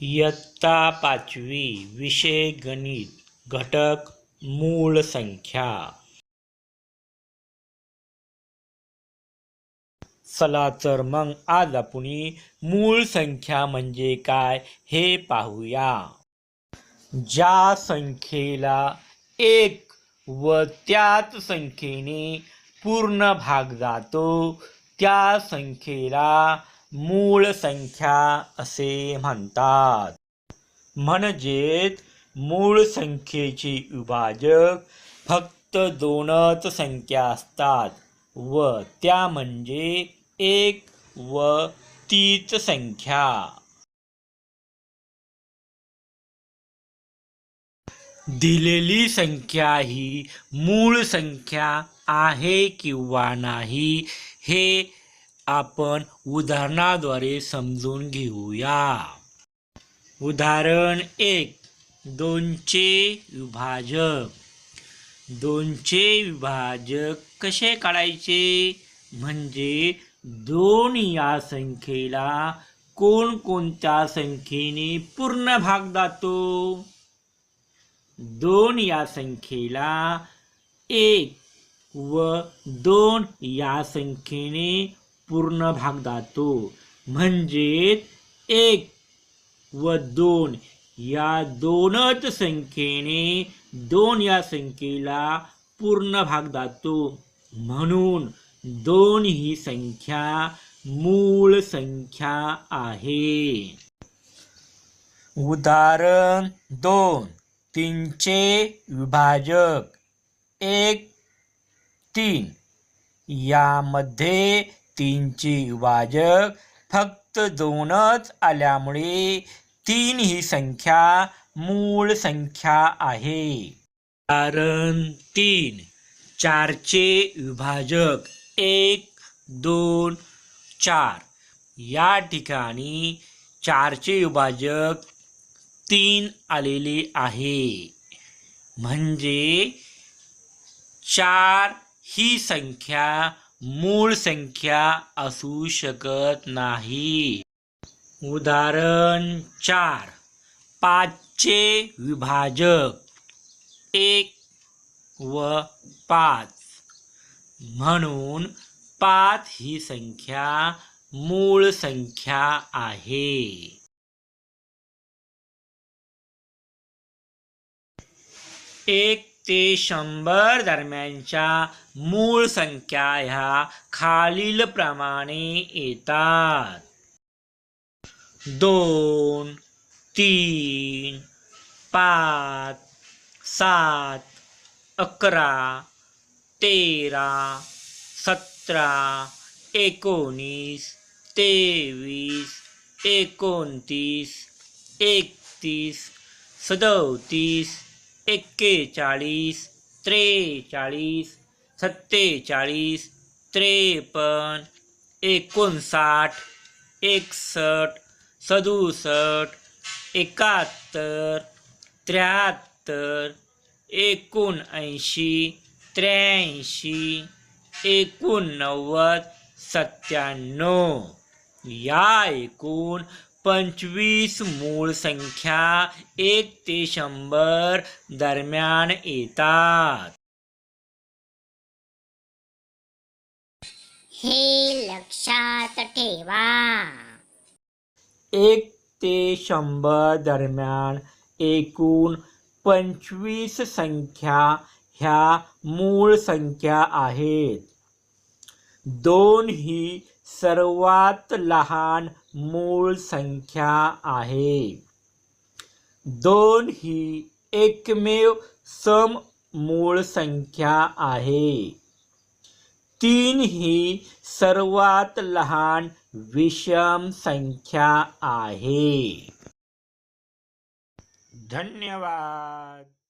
इयत्ता पाचवी विषय गणित घटक मूळ संख्या. चला तर मग आज आपण मूळ संख्या म्हणजे काय हे पाहूया. ज्या संख्येला एक व त्याच संख्येने पूर्ण भाग जातो त्या संख्येला मूळ संख्या असे म्हणतात. म्हणजेच मूळ संख्येची विभाजक फक्त दोनच संख्या असतात व त्या म्हणजे एक व तीच संख्या. दिलेली संख्या ही मूळ संख्या आहे किंवा नाही हे आपण उदाहरणाद्वारे समजून घेऊया. उदाहरण एक दोनचे विभाजक. दोनचे विभाजक कसे काढायचे? म्हणजे दोन या संख्येला कोणकोणत्या संख्येने पूर्ण भाग जातो? दोन या संख्येला एक व दोन या संख्येने पूर्ण भाग जातो म्हणजे एक व दोन. या दोनच संख्येने दोन या संख्येला पूर्ण भाग जातो म्हणून दोन ही संख्या मूळ संख्या आहे. उदाहरण दोन. तीनचे विभाजक एक तीन. यामध्ये तीनचे विभाजक फक्त दोनच आल्यामुळे तीन ही संख्या मूळ संख्या आहे. कारण तीन चारचे विभाजक एक दोन चार. या ठिकाणी चारचे विभाजक तीन आलेले आहे. म्हणजे चार ही संख्या मूळ संख्या असू शकत नाही. उदाहरण चार. पाचचे विभाजक एक व पाच. म्हणून पाच ही संख्या मूळ संख्या आहे. एक ते शंभर दरम्यानच्या मूळ संख्या ह्या खालील प्रमाणे येतात. दोन तीन पाच सात अकरा तेरा सतरा एकोणीस तेवीस एकोणतीस एकतीस सदोतीस एक्केचाळीस त्रेचाळीस सत्तेचाळीस त्रेपन्न एकोणसाठ एकसष्ट सदुसष्ट एकाहत्तर त्र्याहत्तर एकोणऐंशी त्र्याऐंशी एकोणनव्वद सत्त्याण्णव. या एकूण पंचवीस मूळ संख्या एक ते शंभर दरम्यान येतात. हे लक्षात ठेवा. एक ते शंभर दरम्यान एकूण पंचवीस संख्या ह्या मूळ संख्या आहेत. दोन ही सर्वात लहान मूळ संख्या आहे. दोन ही एकमेव सम मूळ संख्या आहे. तीन ही सर्वात लहान विषम संख्या आहे. धन्यवाद.